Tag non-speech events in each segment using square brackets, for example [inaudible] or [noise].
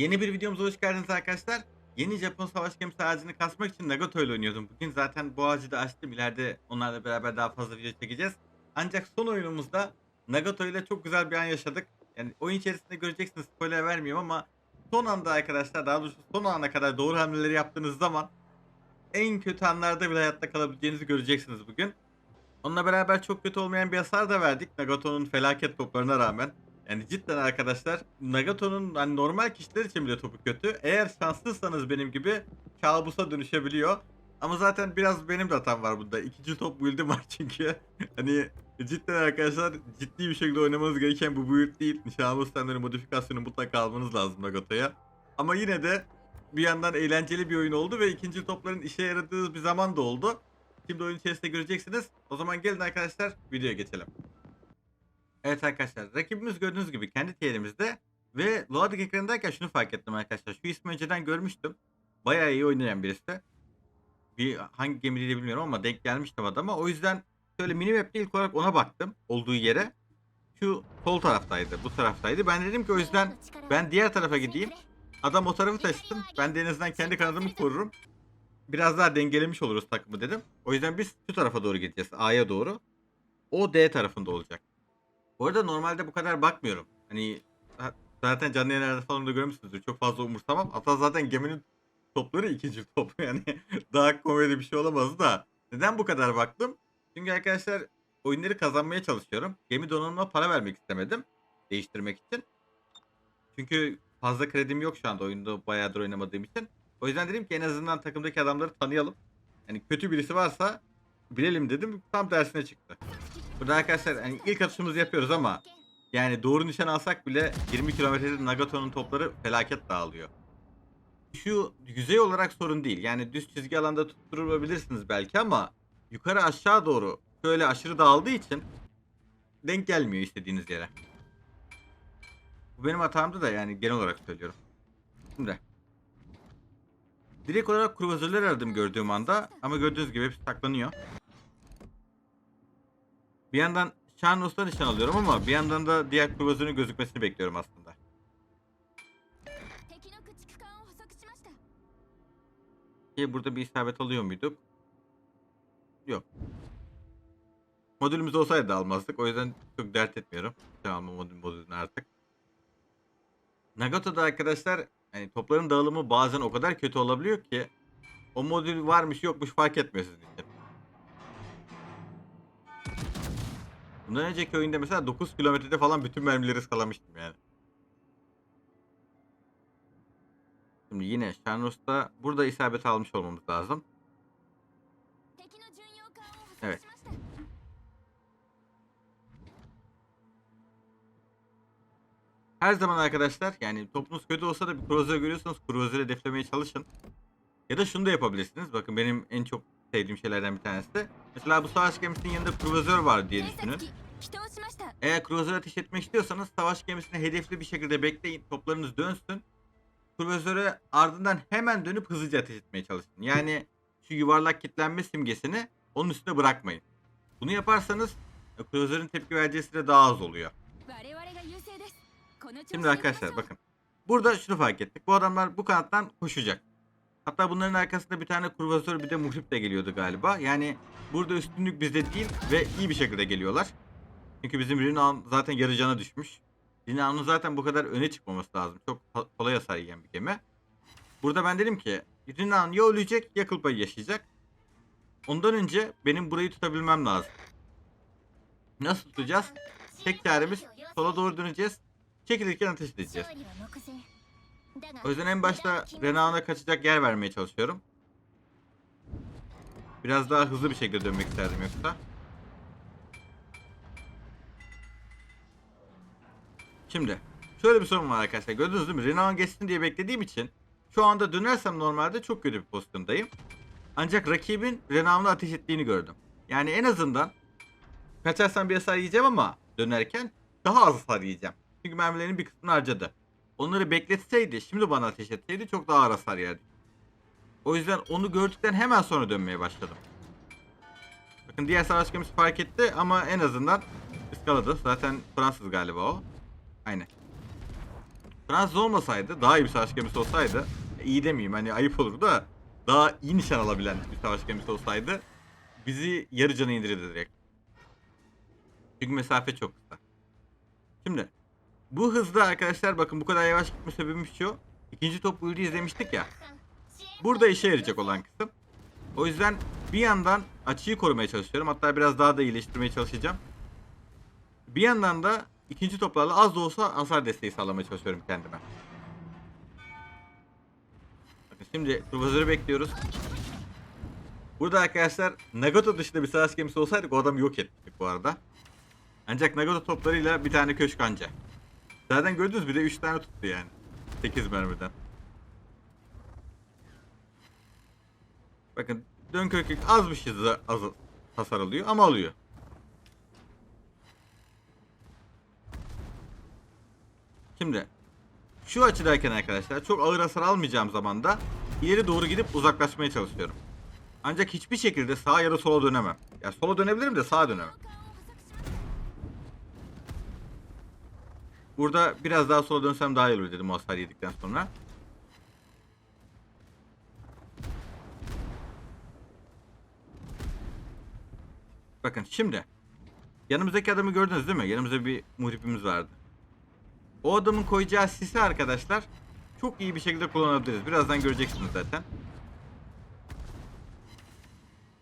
Yeni bir videomuza hoş geldiniz arkadaşlar. Yeni Japon savaş gemisi ağacını kasmak için Nagato ile oynuyordum. Bugün zaten bu ağacı da açtım. İleride onlarla beraber daha fazla video çekeceğiz. Ancak son oyunumuzda Nagato ile çok güzel bir an yaşadık. Yani oyun içerisinde göreceksiniz spoiler vermiyorum ama son anda arkadaşlar daha doğrusu son ana kadar doğru hamleleri yaptığınız zaman en kötü anlarda bile hayatta kalabileceğinizi göreceksiniz bugün. Onunla beraber çok kötü olmayan bir hasar da verdik Nagato'nun felaket toplarına rağmen. Yani cidden arkadaşlar Nagato'nun hani normal kişiler için bile topu kötü. Eğer şanslıysanız benim gibi kabusa dönüşebiliyor. Ama zaten biraz benim de hatam var bunda. İkinci top build'im var [laughs] çünkü. hani cidden arkadaşlar ciddi bir şekilde oynamanız gereken bu build değil. Nişanlı standları modifikasyonu mutlaka almanız lazım Nagato'ya. Ama yine de bir yandan eğlenceli bir oyun oldu ve ikinci topların işe yaradığı bir zaman da oldu. Şimdi oyun içerisinde göreceksiniz. O zaman gelin arkadaşlar videoya geçelim. Evet arkadaşlar rakibimiz gördüğünüz gibi kendi tierimizde ve loading ekranındayken şunu fark ettim arkadaşlar. Şu ismi önceden görmüştüm. Bayağı iyi oynayan birisi. Bir hangi gemiydi bilmiyorum ama denk gelmiştim adama. O yüzden şöyle minimap'te ilk olarak ona baktım. Olduğu yere. Şu sol taraftaydı. Bu taraftaydı. Ben dedim ki o yüzden ben diğer tarafa gideyim. Adam o tarafı taşısın. Ben de en azından kendi kanadımı korurum. Biraz daha dengelemiş oluruz takımı dedim. O yüzden biz şu tarafa doğru gideceğiz. A'ya doğru. O D tarafında olacak. Bu arada normalde bu kadar bakmıyorum. Hani ha- zaten canlı yayınlarda falan da görmüşsünüzdür. Çok fazla umursamam. Hatta zaten geminin topları ikinci top. [laughs] Yani daha komedi bir şey olamaz da. Neden bu kadar baktım? Çünkü arkadaşlar oyunları kazanmaya çalışıyorum. Gemi donanımına para vermek istemedim. Değiştirmek için. Çünkü fazla kredim yok şu anda oyunda bayağıdır oynamadığım için. O yüzden dedim ki en azından takımdaki adamları tanıyalım. Yani kötü birisi varsa bilelim dedim. Tam tersine çıktı. Burada arkadaşlar hani ilk atışımızı yapıyoruz ama yani doğru nişan alsak bile 20 kilometrede Nagato'nun topları felaket dağılıyor. Şu yüzey olarak sorun değil. Yani düz çizgi alanda tutturabilirsiniz belki ama yukarı aşağı doğru şöyle aşırı dağıldığı için denk gelmiyor istediğiniz yere. Bu benim hatamdı da yani genel olarak söylüyorum. Şimdi. Direkt olarak kruvazörler aradım gördüğüm anda ama gördüğünüz gibi hepsi saklanıyor. Bir yandan Şanus'tan nişan alıyorum ama bir yandan da diğer kıvazının gözükmesini bekliyorum aslında. Ki burada bir isabet alıyor muyduk? Yok. Modülümüz olsaydı almazdık. O yüzden çok dert etmiyorum. Tamam modül modülünü artık. Nagato'da arkadaşlar hani topların dağılımı bazen o kadar kötü olabiliyor ki o modül varmış yokmuş fark etmiyor sizin için. Bundan önceki oyunda mesela 9 kilometrede falan bütün mermileri salamıştım yani. Şimdi yine Şanros'ta burada isabet almış olmamız lazım. Evet. Her zaman arkadaşlar yani topunuz kötü olsa da bir kruzere görüyorsanız kruzere hedeflemeye çalışın. Ya da şunu da yapabilirsiniz. Bakın benim en çok sevdiğim şeylerden bir tanesi de. Mesela bu savaş gemisinin yanında kruvazör var diye düşünün. Eğer kruvazör ateş etmek istiyorsanız savaş gemisini hedefli bir şekilde bekleyin. Toplarınız dönsün. Kruvazöre ardından hemen dönüp hızlıca ateş etmeye çalışın. Yani şu yuvarlak kitlenme simgesini onun üstüne bırakmayın. Bunu yaparsanız e, kruvazörün tepki vereceği süre daha az oluyor. Şimdi arkadaşlar bakın. Burada şunu fark ettik. Bu adamlar bu kanattan koşacak. Hatta bunların arkasında bir tane kurvazör bir de muhrip de geliyordu galiba. Yani burada üstünlük bizde değil ve iyi bir şekilde geliyorlar. Çünkü bizim Rinoan zaten yarı cana düşmüş. Rinoan'ın zaten bu kadar öne çıkmaması lazım. Çok kolay hasar yiyen bir gemi. Burada ben dedim ki Rinoan ya ölecek ya kıl yaşayacak. Ondan önce benim burayı tutabilmem lazım. Nasıl tutacağız? Tek çaremiz sola doğru döneceğiz. Çekilirken ateş edeceğiz. O yüzden en başta Renault'a kaçacak yer vermeye çalışıyorum. Biraz daha hızlı bir şekilde dönmek isterdim yoksa. Şimdi şöyle bir sorun var arkadaşlar. Gördünüz değil mi? Renault geçsin diye beklediğim için şu anda dönersem normalde çok kötü bir pozisyondayım. Ancak rakibin Renault'a ateş ettiğini gördüm. Yani en azından kaçarsam bir hasar yiyeceğim ama dönerken daha az hasar yiyeceğim. Çünkü mermilerin bir kısmını harcadı. Onları bekletseydi, şimdi bana ateş etseydi çok daha ağır hasar yerdi. O yüzden onu gördükten hemen sonra dönmeye başladım. Bakın diğer savaş gemisi fark etti ama en azından ıskaladı. Zaten Fransız galiba o. Aynen. Fransız olmasaydı, daha iyi bir savaş gemisi olsaydı, e, iyi demeyeyim hani ayıp olur da daha iyi nişan alabilen bir savaş gemisi olsaydı bizi yarı cana indirirdi direkt. Çünkü mesafe çok kısa. Şimdi bu hızda arkadaşlar bakın bu kadar yavaş gitme sebebim şu. İkinci top build'i izlemiştik ya. Burada işe yarayacak olan kısım. O yüzden bir yandan açıyı korumaya çalışıyorum. Hatta biraz daha da iyileştirmeye çalışacağım. Bir yandan da ikinci toplarla az da olsa hasar desteği sağlamaya çalışıyorum kendime. Bakın şimdi Kruvazör'ü bekliyoruz. Burada arkadaşlar Nagato dışında bir savaş gemisi olsaydık o adamı yok ettik bu arada. Ancak Nagato toplarıyla bir tane köşk anca. Zaten gördünüz bir de 3 tane tuttu yani. 8 mermiden. Bakın Dunkirk az bir şey az hasar alıyor ama alıyor. Şimdi şu açıdayken arkadaşlar çok ağır hasar almayacağım zaman da ileri doğru gidip uzaklaşmaya çalışıyorum. Ancak hiçbir şekilde sağa ya da sola dönemem. Ya sola dönebilirim de sağa dönemem. Burada biraz daha sola dönsem daha iyi olur dedim o hasar yedikten sonra. Bakın şimdi. Yanımızdaki adamı gördünüz değil mi? Yanımızda bir muhribimiz vardı. O adamın koyacağı sisi arkadaşlar çok iyi bir şekilde kullanabiliriz. Birazdan göreceksiniz zaten.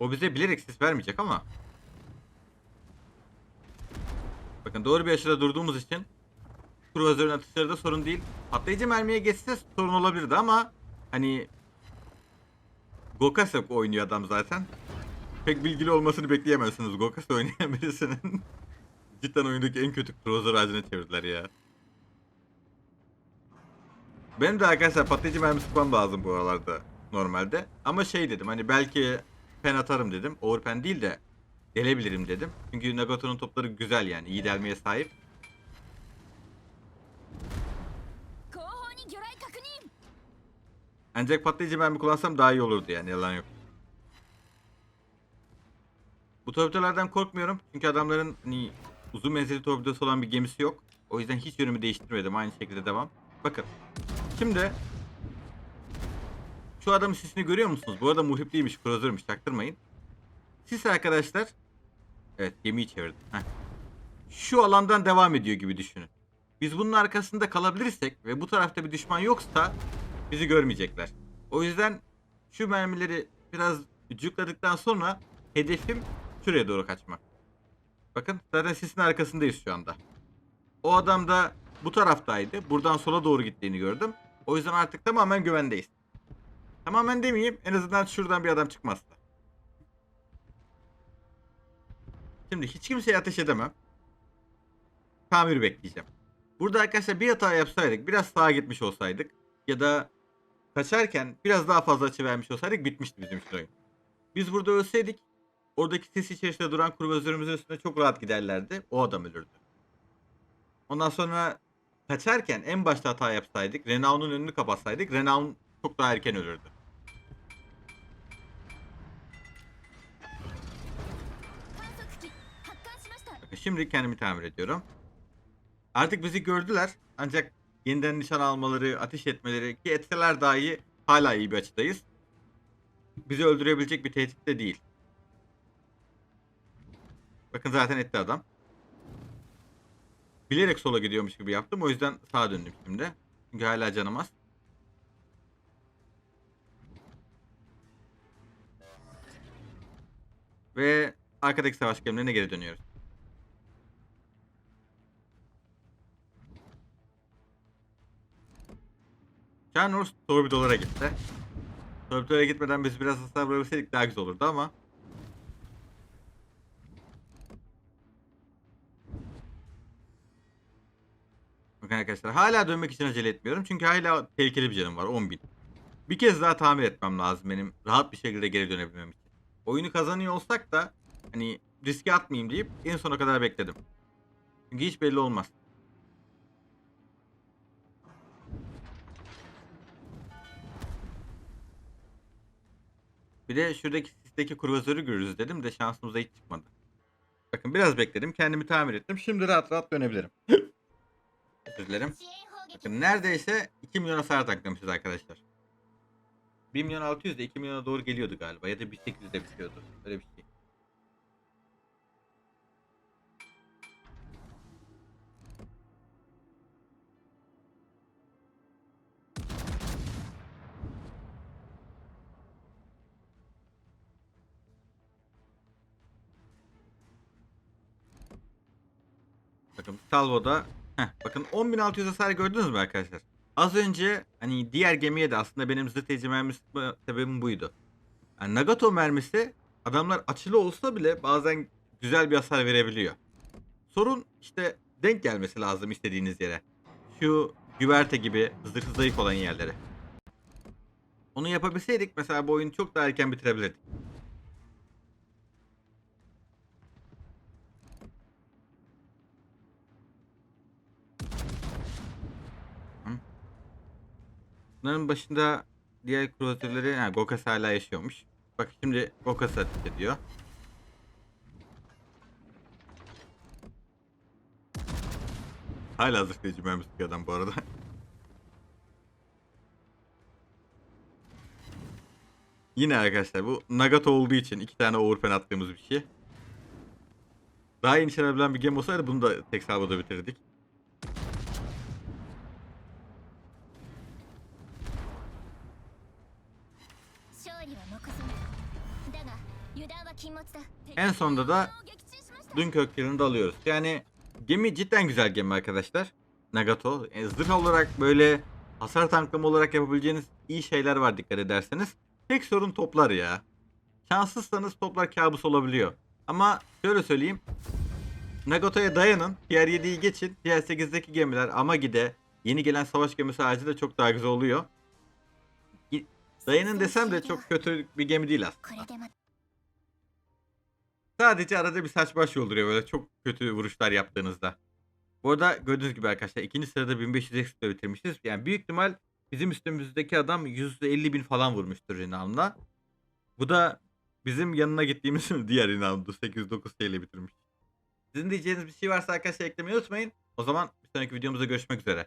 O bize bilerek sis vermeyecek ama. Bakın doğru bir açıda durduğumuz için Kruvazörün atışları da sorun değil. Patlayıcı mermiye geçse sorun olabilirdi ama hani Gokase oynuyor adam zaten. Pek bilgili olmasını bekleyemezsiniz Gokase oynayan birisinin. [laughs] Cidden oyundaki en kötü Kruvazör ağacına çevirdiler ya. Benim de arkadaşlar patlayıcı mermi sıkmam lazım bu aralarda normalde. Ama şey dedim hani belki pen atarım dedim. Overpen değil de delebilirim dedim. Çünkü Nagato'nun topları güzel yani iyi delmeye sahip. Ancak patlayıcı mermi kullansam daha iyi olurdu yani yalan yok. Bu torpidolardan korkmuyorum çünkü adamların hani uzun menzilli torpidosu olan bir gemisi yok. O yüzden hiç yönümü değiştirmedim aynı şekilde devam. Bakın şimdi şu adamın sisini görüyor musunuz? Bu arada muhrip değilmiş, krozörmüş çaktırmayın. Sis arkadaşlar Evet gemiyi çevirdim. Heh. Şu alandan devam ediyor gibi düşünün. Biz bunun arkasında kalabilirsek ve bu tarafta bir düşman yoksa bizi görmeyecekler. O yüzden şu mermileri biraz cükladıktan sonra hedefim şuraya doğru kaçmak. Bakın zaten sisin arkasındayız şu anda. O adam da bu taraftaydı. Buradan sola doğru gittiğini gördüm. O yüzden artık tamamen güvendeyiz. Tamamen demeyeyim en azından şuradan bir adam çıkmazsa. Şimdi hiç kimseye ateş edemem. Tamir bekleyeceğim. Burada arkadaşlar bir hata yapsaydık, biraz sağa gitmiş olsaydık ya da kaçarken biraz daha fazla açı vermiş olsaydık bitmişti bizim için oyun. Biz burada ölseydik oradaki sis içerisinde duran kurbazörümüzün üstüne çok rahat giderlerdi. O adam ölürdü. Ondan sonra kaçarken en başta hata yapsaydık, Renault'un önünü kapatsaydık Renault çok daha erken ölürdü. Şimdi kendimi tamir ediyorum. Artık bizi gördüler ancak yeniden nişan almaları, ateş etmeleri ki etseler dahi hala iyi bir açıdayız. Bizi öldürebilecek bir tehdit de değil. Bakın zaten etti adam. Bilerek sola gidiyormuş gibi yaptım. O yüzden sağa döndüm şimdi. Çünkü hala canım az. Ve arkadaki savaş gemilerine geri dönüyoruz. Canurs torpidolara gitti. Torpidolara gitmeden biz biraz hasar bırakabilseydik daha güzel olurdu ama. Bakın arkadaşlar hala dönmek için acele etmiyorum. Çünkü hala tehlikeli bir canım var 10.000. Bir kez daha tamir etmem lazım benim rahat bir şekilde geri dönebilmem için. Oyunu kazanıyor olsak da hani riske atmayayım deyip en sona kadar bekledim. Çünkü hiç belli olmaz. Bir de şuradaki sisteki kruvazörü görürüz dedim de şansımıza hiç çıkmadı. Bakın biraz bekledim. Kendimi tamir ettim. Şimdi rahat rahat dönebilirim. [laughs] Özür dilerim. Bakın neredeyse 2 milyon hasar taklamışız arkadaşlar. 1 milyon 600 de 2 milyona doğru geliyordu galiba. Ya da 1.800'de bitiyordu. Öyle bir şey. Bakın Salvo'da heh, bakın 10.600 hasar gördünüz mü arkadaşlar? Az önce hani diğer gemiye de aslında benim zıt sıkma sebebim buydu. Yani Nagato mermisi adamlar açılı olsa bile bazen güzel bir hasar verebiliyor. Sorun işte denk gelmesi lazım istediğiniz yere. Şu güverte gibi zırhı zayıf olan yerlere. Onu yapabilseydik mesela bu oyunu çok daha erken bitirebilirdik. Bunların başında diğer kruvazörleri, ha Gokas hala yaşıyormuş. Bak şimdi Gokas ateş ediyor. Hala zırhlayıcı mermi sıkıyor adam bu arada. [laughs] Yine arkadaşlar bu Nagato olduğu için iki tane overpen attığımız bir şey. Daha iyi nişanabilen bir game olsaydı bunu da tek salvoda bitirdik. En sonunda da Dunkirk yılını da alıyoruz. Yani gemi cidden güzel gemi arkadaşlar. Nagato. E, zırh olarak böyle hasar tanklama olarak yapabileceğiniz iyi şeyler var dikkat ederseniz. Tek sorun toplar ya. Şanssızsanız toplar kabus olabiliyor. Ama şöyle söyleyeyim. Nagato'ya dayanın. Diğer 7'yi geçin. Diğer 8'deki gemiler Amagide yeni gelen savaş gemisi haricinde çok daha güzel oluyor. Dayının desem de çok kötü bir gemi değil aslında. Sadece arada bir saç baş yolduruyor böyle çok kötü vuruşlar yaptığınızda. Bu arada gördüğünüz gibi arkadaşlar ikinci sırada 1500 ekstra bitirmişiz. Yani büyük ihtimal bizim üstümüzdeki adam 150 bin falan vurmuştur inanla. Bu da bizim yanına gittiğimiz [laughs] diğer inandı 809 TL bitirmiş. Sizin diyeceğiniz bir şey varsa arkadaşlar eklemeyi unutmayın. O zaman bir sonraki videomuzda görüşmek üzere.